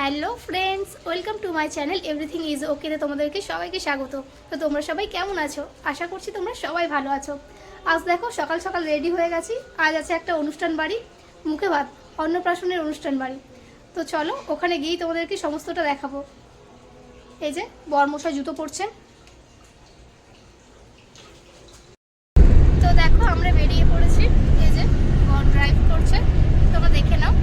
Hello friends, welcome to my channel, everything is ওকেতে তোমাদেরকে সবাইকে স্বাগত। তো তোমরা সবাই কেমন আছো? আশা করছি তোমরা সবাই ভালো আছো। আজ দেখো সকাল সকাল রেডি হয়ে গেছি, আজ আছে একটা অনুষ্ঠান বাড়ি, মুখে ভাত, অন্নপ্রাশনের অনুষ্ঠান বাড়ি। তো চলো, ওখানে গিয়েই তোমাদেরকে সমস্তটা দেখাবো। এই যে, বরমশাই জুতো পরছেন। তো দেখো, আমরা বেরিয়ে পড়েছি, এই যে ড্রাইভ করছে, তোমরা দেখে নাও।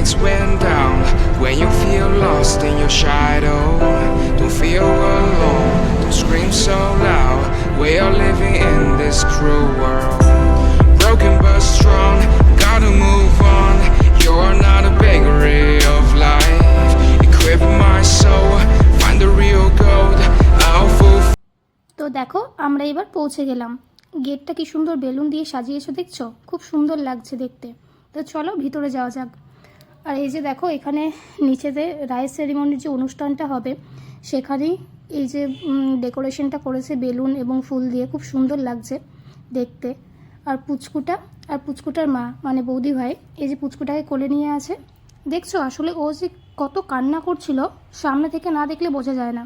Lights went down. When you feel lost in your shadow, don't feel alone, don't scream so loud. We are living in this cruel world. তো দেখো, আমরা এবার পৌঁছে গেলাম। গেটটা কি সুন্দর বেলুন দিয়ে সাজিয়েছো দেখছ? খুব সুন্দর লাগছে দেখতে। তো চলো ভিতরে যাওয়া যাক। আর এই যে দেখো, এখানে নিচেতে রাইস সেরিমনির যে অনুষ্ঠানটা হবে, সেখানেই এই যে ডেকোরেশনটা করেছে বেলুন এবং ফুল দিয়ে, খুব সুন্দর লাগছে দেখতে। আর পুচকুটা, আর পুচকুটার মা মানে বৌদি ভাই, এই যে পুচকুটাকে কোলে নিয়ে আছে। দেখছ, আসলে ও যে কত কান্না করছিল, সামনে থেকে না দেখলে বোঝা যায় না।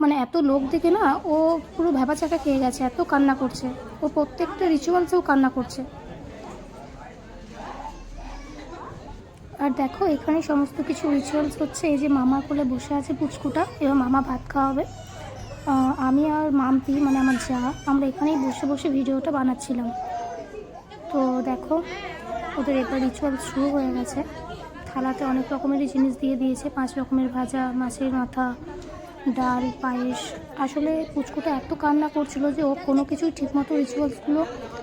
মানে এত লোক দেখে না ও পুরো ভেবা চাকা খেয়ে গেছে এত কান্না করছে। ও প্রত্যেকটা রিচুয়ালসেও কান্না করছে। আর দেখো এখানে সমস্ত কিছু রিচুয়ালস হচ্ছে। এই যে মামার কোলে বসে আছে পুচকুটা এবার মামা ভাত খাওয়াবে। আহ, আমি আর মাম্পি মানে আমার যা আমরা এখানেই বসে বসে ভিডিওটা বানাচ্ছিলাম। তো দেখো ওদের এবার রিচুয়াল শুরু হয়ে গেছে। থালাতে অনেক রকমেরই জিনিস দিয়ে দিয়েছে পাঁচ রকমের ভাজা মাছের মাথা ডাল, পায়েস। আসলে পুচকুটা এত কান্না করছিল যে ও কোনো কিছুই ঠিকমতো রিচুয়ালসগুলো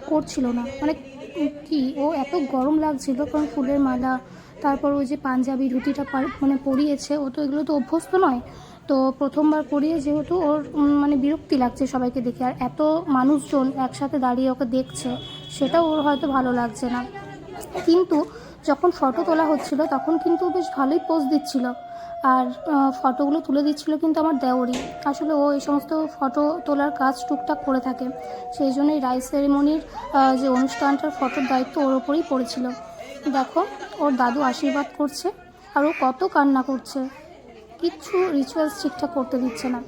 করছিল না। মানে কি, ও এত গরম লাগছিল, কারণ ফুলের মালা, তারপর ওই যে পাঞ্জাবি, ধুতিটা মানে পরিয়েছে। ও তো এগুলো তো অভ্যস্ত নয়। তো প্রথমবার পরিয়ে যেহেতু ওর মানে বিরক্তি লাগছে সবাইকে দেখে। আর এত মানুষজন একসাথে দাঁড়িয়ে ওকে দেখছে সেটাও ওর হয়তো ভালো লাগছে না। কিন্তু যখন ফটো তোলা হচ্ছিল, তখন কিন্তু বেশ ভালোই পোজ দিচ্ছিল। আর ফটোগুলো তুলে দিচ্ছিল কিন্তু আমার দেওরই আসলে ও এই সমস্ত ফটো তোলার কাজ টুকটাক করে থাকে। সেই জন্যই রাইস সেরেমনির যে অনুষ্ঠানটার ফটোর দায়িত্ব ওর ওপরেই পড়েছিল। দেখো, ওর দাদু আশীর্বাদ করছে আর ও কত কান্না করছে। কিচ্ছু রিচুয়ালস ঠিকঠাক করতে দিচ্ছে না।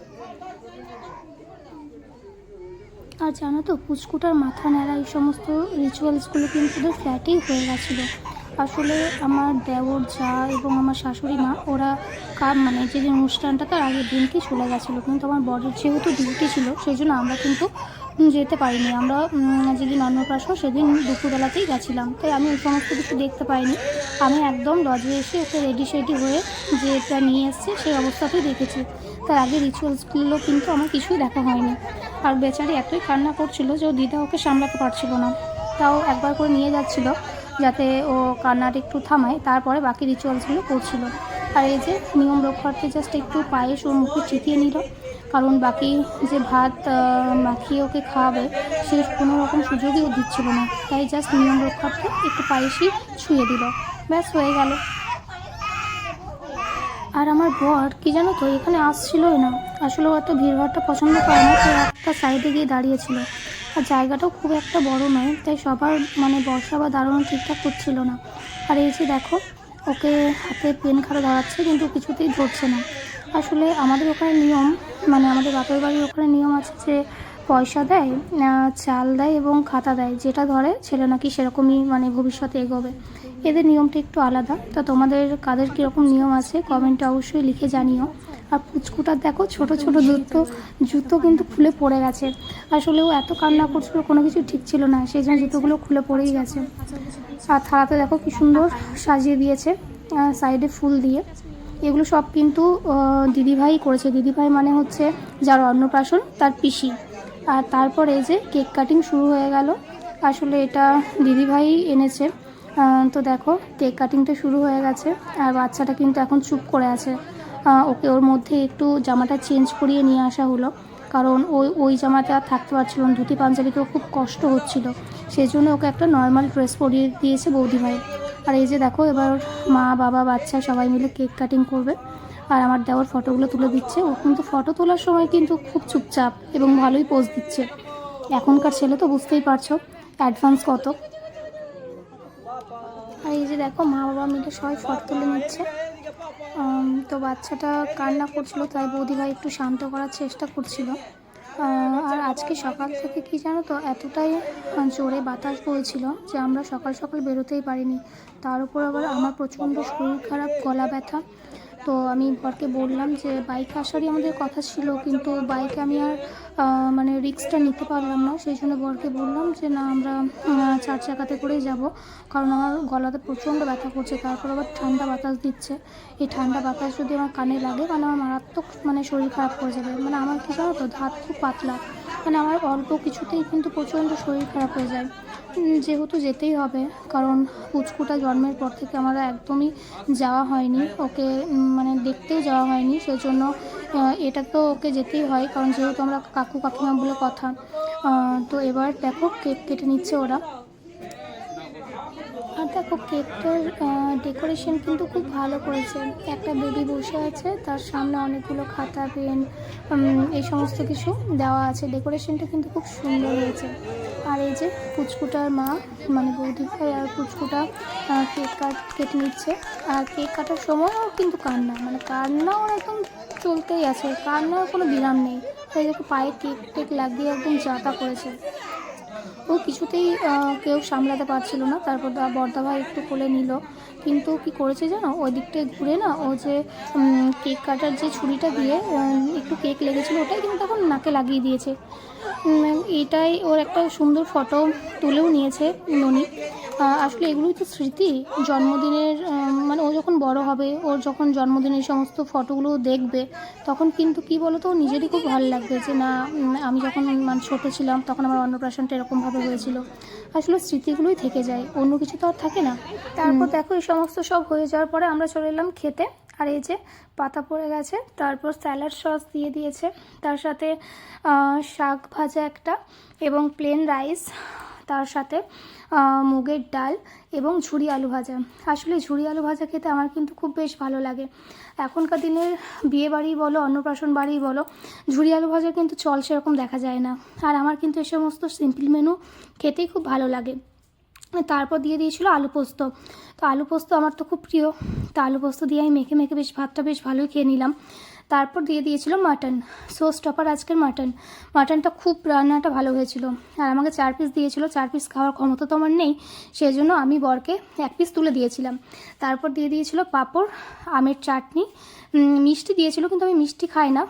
আর জানো তো, পুচকুটার মাথা নেড়া এই সমস্ত রিচুয়ালসগুলো কিন্তু ফ্ল্যাটেই হয়ে গেছিল। আসলে আমার দেওর যা এবং আমার শাশুড়ি মা, ওরা কার মানে যে যেদিন অনুষ্ঠানটা তার আগের দিনকে চলে গেছিল। কিন্তু আমার বরের যেহেতু ডিউটি ছিল সেই জন্য আমরা কিন্তু যেতে পারিনি। আমরা যেদিন অন্নপ্রাশন সেদিন দুপুরবেলাতেই গেছিলাম। তাই আমি ওই সমস্ত কিছু দেখতে পাইনি। আমি একদম লজে এসে ওকে রেডি সেডি হয়ে যেটা নিয়ে এসছে, সেই অবস্থাতেই দেখেছি। তার আগে রিচুয়ালসগুলো কিন্তু আমার কিছুই দেখা হয়নি। আর বেচারি এতই কান্না করছিল যে ও দিদা ওকে সামলাতে পারছিল না। তাও একবার করে নিয়ে যাচ্ছিল। যাতে ও কান্নার একটু থামায়, তারপরে বাকি রিচুয়ালসগুলো করছিল। আর এই যে নিয়ম রক্ষার্থে জাস্ট একটু পায়েস ওর মুখে চিটিয়ে নিল। কারণ বাকি যে ভাত মাখিয়ে ওকে খাওয়াবে, সে কোনো রকম সুযোগই ও দিচ্ছিল না। তাই জাস্ট নিয়ম রক্ষার্থে একটু পায়েসই ছুঁয়ে দিল। ব্যাস, হয়ে গেল। আর আমার বর, কি জানো তো, এখানে আসছিলই না। আসলে ও এত ভিড়ভাড়টা পছন্দ করে না তো একটা সাইডে গিয়ে দাঁড়িয়েছিল আর জায়গাটাও খুব একটা বড় নয়, তাই সবার মানে বর্ষা বা দাঁড়ানো ঠিকঠাক করছিল না। আর এই যে দেখো, ওকে হাতে পেন খাড়া ধরাচ্ছে, কিন্তু কিছুতেই ধরছে না। আসলে আমাদের ওখানে নিয়ম মানে আমাদের বাপের বাড়ির ওখানে নিয়ম আছে যে পয়সা দেয় চাল দেয় এবং খাতা দেয়। যেটা ধরে, ছেলে নাকি সেরকমই মানে ভবিষ্যতে এগোবে। এদের নিয়মটা একটু আলাদা। তা তোমাদের, কাদের কীরকম নিয়ম আছে কমেন্টে অবশ্যই লিখে জানিও। আর পুচকুটার দেখো, ছোট ছোট জুতো জুতো কিন্তু খুলে পড়ে গেছে। আসলে ও এত কান্না করছিল, কোনো কিছু ঠিক ছিল না। সেই জন্য জুতোগুলো খুলে পড়েই গেছে। আর থালাতে দেখো কি সুন্দর সাজিয়ে দিয়েছে সাইডে ফুল দিয়ে। এগুলো সব কিন্তু দিদিভাই করেছে। দিদিভাই মানে হচ্ছে যার অন্নপ্রাশন, তার পিসি। আর তারপর এই যে কেক কাটিং শুরু হয়ে গেল। আসলে এটা দিদিভাই এনেছে। তো দেখো, কেক কাটিংটা শুরু হয়ে গেছে। আর বাচ্চাটা কিন্তু এখন চুপ করে আছে। ওকে ওর মধ্যে একটু জামাটা চেঞ্জ করিয়ে নিয়ে আসা হলো। কারণ ওই ওই জামাটা থাকতে পারছিল না, ধুতি পাঞ্জাবিতেও খুব কষ্ট হচ্ছিল। সেই জন্য ওকে একটা নর্মাল ড্রেস পরিয়ে দিয়েছে বৌদিভাই আর এই যে দেখো, এবার মা, বাবা, বাচ্চা সবাই মিলে কেক কাটিং করবে। আর আমার দেওয়ার ফটোগুলো তুলে দিচ্ছে। ও কিন্তু ফটো তোলার সময় কিন্তু খুব চুপচাপ এবং ভালোই পোজ দিচ্ছে। এখনকার ছেলে তো বুঝতেই পারছ অ্যাডভান্স কত। আর এই যে দেখো, মা, বাবা মিলে সবাই ফটো তুলে নিচ্ছে। তো বাচ্চাটা কান্না করছিল, তাই বৌদিভাই একটু শান্ত করার চেষ্টা করছিল। আর আজকে সকাল থেকে কি জানো তো, এতটাই জোরে বাতাস বইছিল যে আমরা সকাল সকাল বেরোতেই পারিনি। তার উপর আবার আমার প্রচণ্ড শরীর খারাপ, গলা ব্যথা তো আমি বরকে বললাম যে বাইকে আসারই আমাদের কথা ছিল, কিন্তু বাইকে আমি আর মানে রিক্সটা নিতে পারলাম না। সেই জন্য বরকে বললাম যে না, আমরা চার চাকাতে করেই যাব। কারণ আমার গলাতে প্রচণ্ড ব্যথা করছে, তারপর আবার ঠান্ডা বাতাস দিচ্ছে। এই ঠান্ডা বাতাস যদি আমার কানে লাগে মানে আমার মারাত্মক মানে শরীর খারাপ করে যাবে। মানে আমার কি জানো তো ধাত খুব পাতলা। মানে আমার অল্প কিছুতেই কিন্তু প্রচণ্ড শরীর খারাপ হয়ে যায়। যেহেতু যেতেই হবে, কারণ পুচকুটা জন্মের পর থেকে আমার একদমই যাওয়া হয়নি। ওকে মানে দেখতেও যাওয়া হয়নি সেই জন্য এটা তো ওকে যেতেই হয়, কারণ যেহেতু আমরা কাকু কাকিমা বলে কথা তো এবার দেখো কেক কেটে নিচ্ছে ওরা। আর দেখো কেকটার ডেকোরেশন কিন্তু খুব ভালো করেছে। একটা বেবি বসে আছে, তার সামনে অনেকগুলো খাতা, পেন এই সমস্ত কিছু দেওয়া আছে। ডেকোরেশনটা কিন্তু খুব সুন্দর হয়েছে। আর এই যে পুচকুটার মা মানে বৌদি ভাই আর পুচকুটা কেক কাট কেটে নিচ্ছে। আর কেক কাটার সময়ও কিন্তু কান্না মানে কান্না ওর একদম চলতেই আছে, কান্নার কোনো বিরাম নেই। তাই দেখো পায়ে কেক টেক লাগিয়ে একদম যাতা করেছে। ও কিছুতেই কেউ সামলাতে পারছিল না। তারপর বর্দা ভাই একটু কোলে নিল। কিন্তু কি করেছে জানো? ওই দিকটায় ঘুরে না, ও যে কেক কাটার যে ছুরিটা দিয়ে একটু কেক লেগেছিলো ওটাই কিন্তু তখন নাকে লাগিয়ে দিয়েছে। এটাই ওর একটা সুন্দর ফটো তুলেও নিয়েছে ননি। আসলে এগুলোই তো স্মৃতি। জন্মদিনের মানে ও যখন বড় হবে ওর যখন জন্মদিনের সমস্ত ফটোগুলো দেখবে তখন কিন্তু কি বলতো ওর নিজেরই খুব ভালো লাগবে যে না আমি যখন মানে ছোটো ছিলাম তখন আমার অন্নপ্রাশনটা এরকমভাবে হয়েছিল। আসলে স্মৃতিগুলোই থেকে যায় অন্য কিছু তো আর থাকে না। তারপর দেখো এই সমস্ত সব হয়ে যাওয়ার পরে আমরা চলে এলাম খেতে আর এই যে পাতা পড়ে গেছে তারপর স্যালাড সস দিয়ে দিয়েছে তার সাথে শাক ভাজা একটা এবং প্লেন রাইস তার সাথে মুগের ডাল এবং ঝুরি আলু ভাজা। আসলে ঝুরি আলু ভাজা খেতে আমার কিন্তু খুব বেশ ভালো লাগে। এখনকার দিনের বিয়ে বাড়ি বলো, অন্নপ্রাশন বাড়ি বলো, ঝুরি আলু ভাজা কিন্তু চল সেরকম দেখা যায় না। আর আমার কিন্তু এ সমস্ত সিম্পল মেনু খেতেই খুব ভালো লাগে। তারপর দিয়ে দিয়েছিল আলু পোস্ত। তো আলু পোস্ত আমার তো খুব প্রিয়। তো আলু পোস্ত দিয়ে আমি মেখে মেখে বেশ ভাতটা বেশ ভালোই খেয়ে নিলাম। তারপর দিয়ে দিয়েছিল মাটন। সোস টপার আজকের মাটন। মাটনটা খুব রান্নাটা ভালো হয়েছিল। আর আমাকে চার পিস দিয়েছিল। চার পিস খাওয়ার ক্ষমতা তো আমার নেই। সেই জন্য আমি বরকে এক পিস তুলে দিয়েছিলাম। তারপর দিয়ে দিয়েছিল পাঁপড়, আমের চাটনি। মিষ্টি দিয়েছিল কিন্তু আমি মিষ্টি খাই না।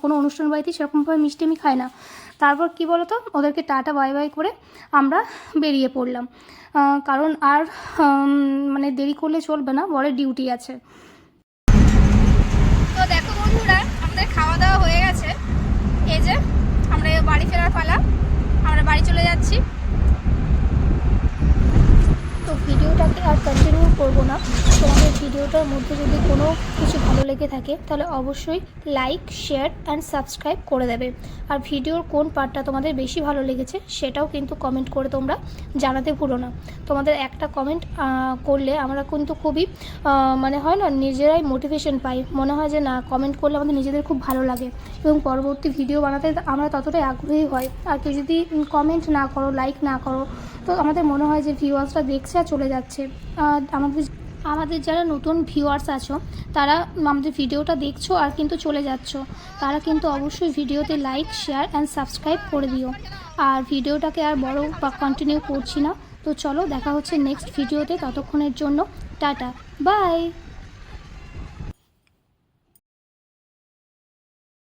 কোনো অনুষ্ঠান বাড়িতে সেরকমভাবে মিষ্টি আমি খাই না। তারপর কি বলতো? ওদেরকে টাটা, বাই বাই করে আমরা বেরিয়ে পড়লাম। কারণ আর মানে দেরি করলে চলবে না। বরের ডিউটি আছে তো দেখো বন্ধুরা আমাদের খাওয়া দাওয়া হয়ে গেছে এই যে আমরা বাড়ি ফেরার পালা। আমরা বাড়ি চলে যাচ্ছি। তো ভিডিওটাকে আর কন্টিনিউ করব না। তোমাদের ভিডিওটার মধ্যে যদি কোনো কিছু ভালো লেগে থাকে, তাহলে অবশ্যই লাইক শেয়ার অ্যান্ড সাবস্ক্রাইব করে দেবে। আর ভিডিওর কোন পার্টটা তোমাদের বেশি ভালো লেগেছে, সেটাও কিন্তু কমেন্ট করে তোমরা জানাতে ভুলো না। তোমাদের একটা কমেন্ট করলে আমরা কিন্তু খুবই মানে হয় না, নিজেরাই মোটিভেশন পাই। মনে হয় যে না কমেন্ট করলে আমাদের নিজেদের খুব ভালো লাগে। এবং পরবর্তী ভিডিও বানাতে আমরা ততটাই আগ্রহী হয়। আর কেউ যদি কমেন্ট না করো লাইক না করো তো আমাদের মনে হয় যে ভিউয়ার্সরা দেখছে আর চলে যাচ্ছে। আর আমাদের আমাদের যারা নতুন ভিউয়ার্স আছো, তারা আমাদের ভিডিওটা দেখছ আর কিন্তু চলে যাচ্ছ। তারা কিন্তু অবশ্যই ভিডিওতে লাইক শেয়ার অ্যান্ড সাবস্ক্রাইব করে দিও। আর ভিডিওটাকে আর বড় বা কন্টিনিউ করছি না। তো চলো দেখা হচ্ছে নেক্সট ভিডিওতে ততক্ষণের জন্য টাটা। বাই